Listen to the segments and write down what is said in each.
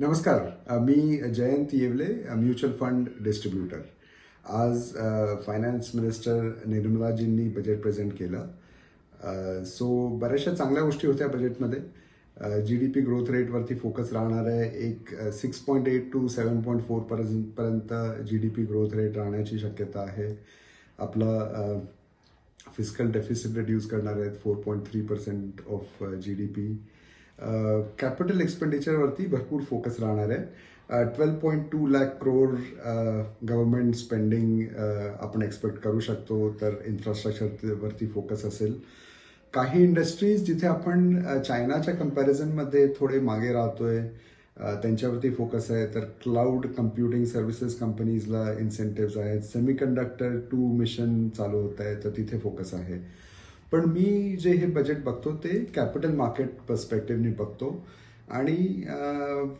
नमस्कार. मी Jayant Yevle mutual fund distributor. आज finance minister निर्मलाजींनी बजेट प्रेझेंट केलं. सो बऱ्याचशा चांगल्या गोष्टी होत्या बजेटमध्ये. जी डी पी ग्रोथ रेटवरती फोकस राहणार आहे. एक six point eight two seven point four पर्यंत G D P growth rate राहण्याची शक्यता आहे. आपलं फिजिकल डेफिसिट रिड्यूस करणार आहेत. Four point three percent of G D P. Capital एक्सपेंडिचरवरती भरपूर फोकस राहणार आहे. Twelve point two lakh crore government spending आपण एक्सपेक्ट करू शकतो. तर इन्फ्रास्ट्रक्चरवरती फोकस असेल. काही इंडस्ट्रीज जिथे आपण चायनाच्या कम्पॅरिझनमध्ये थोडे मागे राहतोय त्यांच्यावरती फोकस आहे. तर क्लाउड कम्प्युटिंग सर्व्हिसेस कंपनीजला इन्सेंटिव्स आहेत. सेमीकंडक्टर टू मिशन चालू होत आहे. तर तिथे फोकस आहे. पण मी जे हे बजेट बघतो ते कॅपिटल मार्केट पर्स्पेक्टिव्हनी बघतो. आणि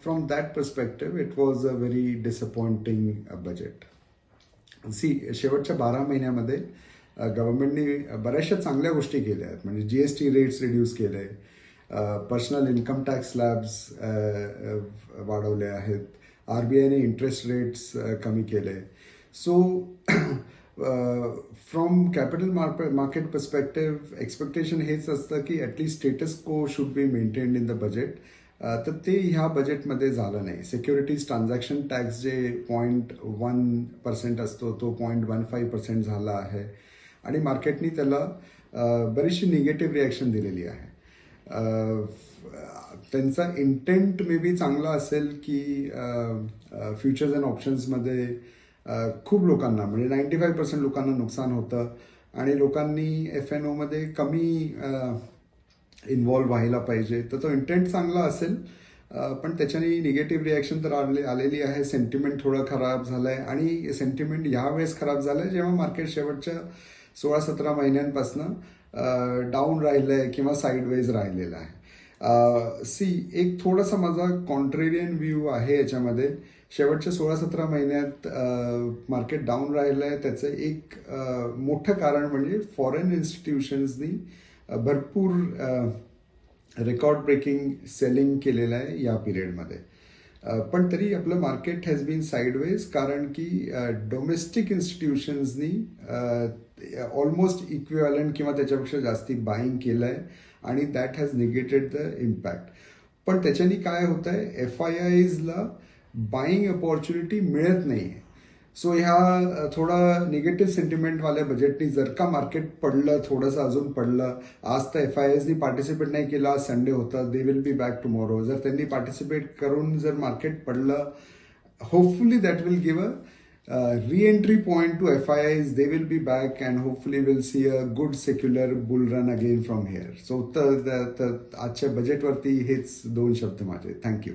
from that perspective it was a very disappointing budget see शेवटच्या बारा महिन्यामध्ये गव्हर्नमेंटने बऱ्याचशा चांगल्या गोष्टी केल्या आहेत. म्हणजे G S T rates reduce केले. पर्सनल इन्कम टॅक्स स्लॅब्स वाढवले आहेत. आर बी आयने इंटरेस्ट रेट्स कमी केले. So from capital market perspective expectation हेच असतं की at least status quo should be maintained in the budget तर ते ह्या बजेटमध्ये झालं नाही सिक्युरिटीज ट्रान्झॅक्शन टॅक्स जे पॉईंट वन पर्सेंट असतो तो पॉईंट वन फाईव्ह पर्सेंट झाला आहे आणि मार्केटनी त्याला बरीचशी निगेटिव्ह रिॲक्शन दिलेली आहे त्यांचा इंटेंट मे बी चांगला असेल की फ्युचर्स अँड ऑप्शन्समध्ये खूप लोकांना म्हणजे नाईन्टी फाईव्ह पर्सेंट लोकांना नुकसान होतं. आणि लोकांनी एफ एन ओमध्ये कमी इन्व्हॉल्व्ह व्हायला पाहिजे. तर तो इंटेंट चांगला असेल पण त्याच्याने निगेटिव्ह रिॲक्शन तर आले आलेली आहे. सेंटिमेंट थोडं खराब झालं आहे आणि सेंटिमेंट यावेळेस खराब झालं आहे जेव्हा मार्केट शेवटच्या सोळा सतरा महिन्यांपासून डाऊन राहिलं आहे किंवा साईडवेज राहिलेलं आहे. सी एक थोडासा माझा कॉन्ट्रेरियन व्ह्यू आहे याच्यामध्ये. शेवटच्या सोळा सतरा महिन्यात मार्केट डाऊन राहिलं आहे त्याचं एक मोठं कारण म्हणजे फॉरेन इन्स्टिट्यूशन्सनी भरपूर रेकॉर्ड ब्रेकिंग सेलिंग केलेलं आहे या पिरियडमध्ये पण तरी आपलं मार्केट हॅज बीन साईडवेज कारण की डोमेस्टिक इन्स्टिट्यूशन्सनी ऑलमोस्ट इक्विवॅलंट किंवा त्याच्यापेक्षा जास्ती बाईंग केलं आहे आणि that has negated the impact पण त्याच्यानी काय होत आहे एफ आय आयजला बाईंग अपॉर्च्युनिटी मिळत नाही आहे सो ह्या थोडा निगेटिव्ह सेंटिमेंटवाल्या बजेटनी जर का मार्केट पडलं थोडंसं अजून पडलं आज तर एफ आय एसनी पार्टिसिपेट नाही केलं आज संडे होतं they will be back tomorrow जर त्यांनी पार्टिसिपेट करून जर मार्केट पडलं hopefully that will give a reentry point to F I Is they will be back and hopefully will see a good secular bull run again from here so तर तर आजच्या बजेटवरती हेच दोन शब्द माझे थँक्यू